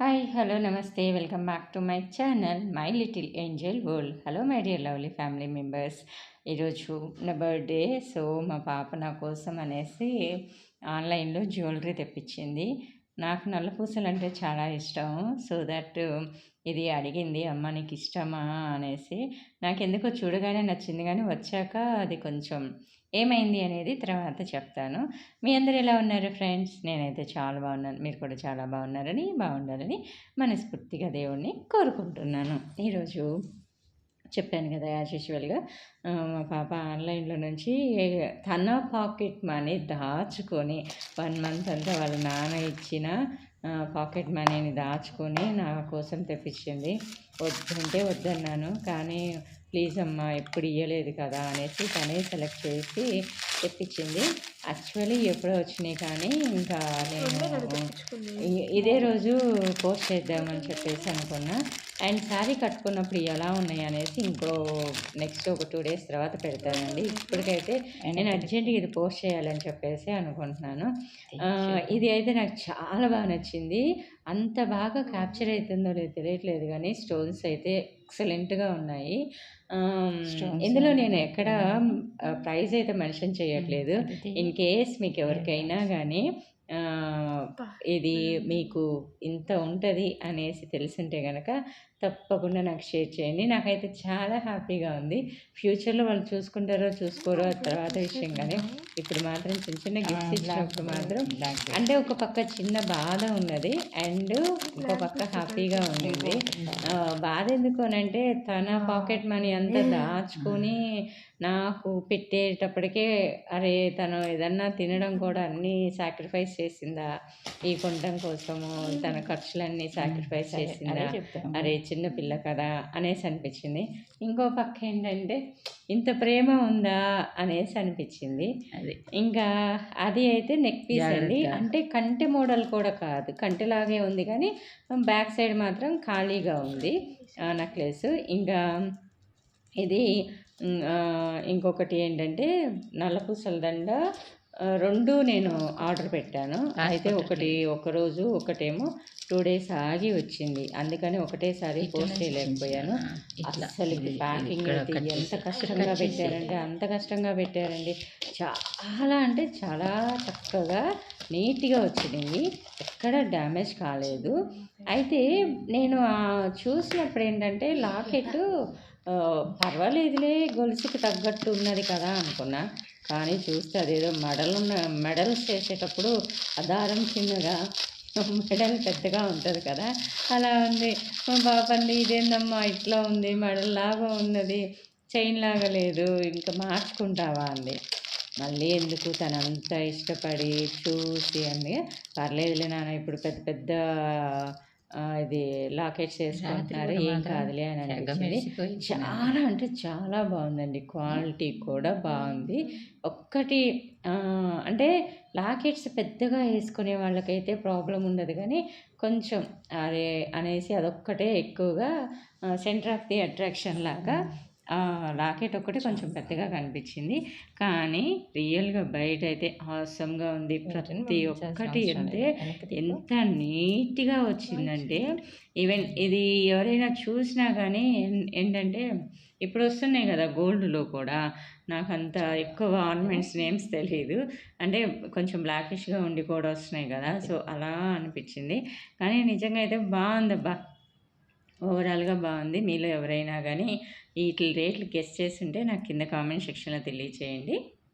Hi hello నమస్తే welcome back to my channel my little angel world hello my dear lovely family members ఈరోజు నా birthday so మా పాప నా కోసం అనేసి ఆన్లైన్లో జ్యువెలరీ తెప్పించింది. నాకు నల్ల పూసలు అంటే చాలా ఇష్టం. సో దట్ ఇది అడిగింది అమ్మ నీకు ఇష్టమా అనేసి. నాకు ఎందుకో చూడగానే నచ్చింది కానీ వచ్చాక అది కొంచెం ఏమైంది అనేది తర్వాత చెప్తాను. మీ అందరు ఎలా ఉన్నారు ఫ్రెండ్స్? నేనైతే చాలా బాగున్నాను మీరు కూడా చాలా బాగున్నారని బాగుండాలని మనస్ఫూర్తిగా దేవుణ్ణి కోరుకుంటున్నాను. ఈరోజు చెప్పాను కదా యాజ్ యూజువల్గా. మా పాప ఆన్లైన్లో నుంచి తన పాకెట్ మనీ దాచుకొని వన్ మంత్ అంతా వాళ్ళ నాన్న ఇచ్చిన పాకెట్ మనీని దాచుకొని నా కోసం తెప్పించింది. వద్దంటే వద్దన్నాను. కానీ ప్లీజ్ అమ్మ ఎప్పుడు ఇవ్వలేదు కదా అనేసి తనే సెలెక్ట్ చేసి తెప్పించింది. యాక్చువల్లీ ఎప్పుడో వచ్చినాయి కానీ ఇంకా నేను ఇదే రోజు పోస్ట్ చేద్దామని చెప్పేసి అనుకున్నా. అండ్ శారీ కట్టుకున్నప్పుడు ఎలా ఉన్నాయి అనేసి ఇంకో నెక్స్ట్ ఒక టూ డేస్ తర్వాత పెడతానండి. ఇప్పటికైతే నేను అర్జెంట్గా ఇది పోస్ట్ చేయాలని చెప్పేసి అనుకుంటున్నాను. ఇది అయితే నాకు చాలా బాగా నచ్చింది. అంత బాగా క్యాప్చర్ అవుతుందో లేదో తెలియట్లేదు కానీ స్టోన్స్ అయితే ఎక్సలెంట్గా ఉన్నాయి. ఇందులో నేను ఎక్కడ ప్రైస్ అయితే మెన్షన్ చేయట్లేదు. ఇన్ కేస్ మీకు ఎవరికైనా కానీ ఇది మీకు ఇంత ఉంటుంది అనేసి తెలిసింటే కనుక తప్పకుండా నాకు షేర్ చేయండి. నాకైతే చాలా హ్యాపీగా ఉంది. ఫ్యూచర్లో వాళ్ళు చూసుకుంటారో చూసుకోరో తర్వాత విషయం కానీ ఇప్పుడు మాత్రం చిన్న చిన్న గిఫ్ట్స్ ఇచ్చినప్పుడు మాత్రం అంటే ఒక పక్క చిన్న బాధ ఉన్నది. అండ్ ఇంకో పక్క హ్యాపీగా ఉండింది బాధ ఎందుకు అంటే తన పాకెట్ మనీ అంతా దాచుకొని నాకు పెట్టేటప్పటికే అరే తను ఏదన్నా తినడం కూడా అన్నీ సాక్రిఫైస్ చేసిందా? ఈ కొనడం కోసము తన ఖర్చులన్నీ సాక్రిఫైస్ చేసిందా? అరే చిన్న పిల్ల కదా అనేసి అనిపించింది. ఇంకో పక్క ఏంటంటే ఇంత ప్రేమ ఉందా అనేసి అనిపించింది. అది. ఇంకా అది అయితే నెక్ పీస్ అండి. అంటే కంటి మోడల్ కూడా కాదు. కంటిలాగే ఉంది కానీ బ్యాక్ సైడ్ మాత్రం ఖాళీగా ఉంది నెక్లెస్. ఇంకా ఇది ఇంకొకటి ఏంటంటే నల్లపూసల దండ రెండు నేను ఆర్డర్ పెట్టాను. అయితే ఒకటి ఒకరోజు ఒకటేమో టూ డేస్ ఆగి వచ్చింది. అందుకని ఒకటేసారి పోస్ట్ చేయలేకపోయాను. అసలు ప్యాకింగ్ అయితే ఎంత కష్టంగా పెట్టారంటే అంత కష్టంగా పెట్టారండి. చాలా అంటే చాలా చక్కగా నీట్గా వచ్చినాయి ఎక్కడ డ్యామేజ్ కాలేదు. అయితే నేను చూసినప్పుడు ఏంటంటే లాకెట్ పర్వాలేదులే గొలుసుకి తగ్గట్టు ఉన్నది కదా అనుకున్నా. కానీ చూస్తే అదేదో మెడలున్న మెడల్స్ చేసేటప్పుడు దారం చిన్నగా మెడల్ పెద్దగా ఉంటుంది కదా. అలా ఉంది. మా బాబంది ఇదేందమ్మా ఇట్లా ఉంది మెడల్ లాగా ఉన్నది చైన్ లాగా లేదు ఇంకా మార్చుకుంటావా అంది. మళ్ళీ ఎందుకు తనంత ఇష్టపడి చూసి అంది. పర్లేదులే నాన్న ఇప్పుడు పెద్ద పెద్ద ఇది లాకెట్స్ వేసుకుంటున్నారు ఏం కాదులే అని అనిపించింది. చాలా అంటే చాలా బాగుందండి. క్వాలిటీ కూడా బాగుంది. ఒక్కటి అంటే లాకెట్స్ పెద్దగా వేసుకునే వాళ్ళకైతే ప్రాబ్లం ఉండదు కానీ కొంచెం అరే అనేసి అదొక్కటే ఎక్కువగా సెంటర్ ఆఫ్ ది అట్రాక్షన్ లాగా లాకెట్ ఒకటి కొంచెం పెద్దగా కనిపించింది. కానీ రియల్గా బయట అయితే ఆసమ్గా ఉంది ప్రతి ఒక్కటి అంటే ఎంత నీట్గా వచ్చిందంటే ఈవెన్ ఇది ఎవరైనా చూసినా కానీ ఏంటంటే ఇప్పుడు వస్తున్నాయి కదా గోల్డ్లో కూడా. నాకు అంత ఎక్కువ ఆర్నమెంట్స్ నేమ్స్ తెలియదు అంటే కొంచెం బ్లాకిష్గా ఉండి కూడా వస్తున్నాయి కదా. సో అలా అనిపించింది. కానీ నిజంగా అయితే బాగుందబ్బా. ఓవరాల్గా బాగుంది. మీలో ఎవరైనా కానీ వీటి రేట్లు గెస్ట్ చేసి ఉంటే నాకు కింద కామెంట్ సెక్షన్లో తెలియచేయండి.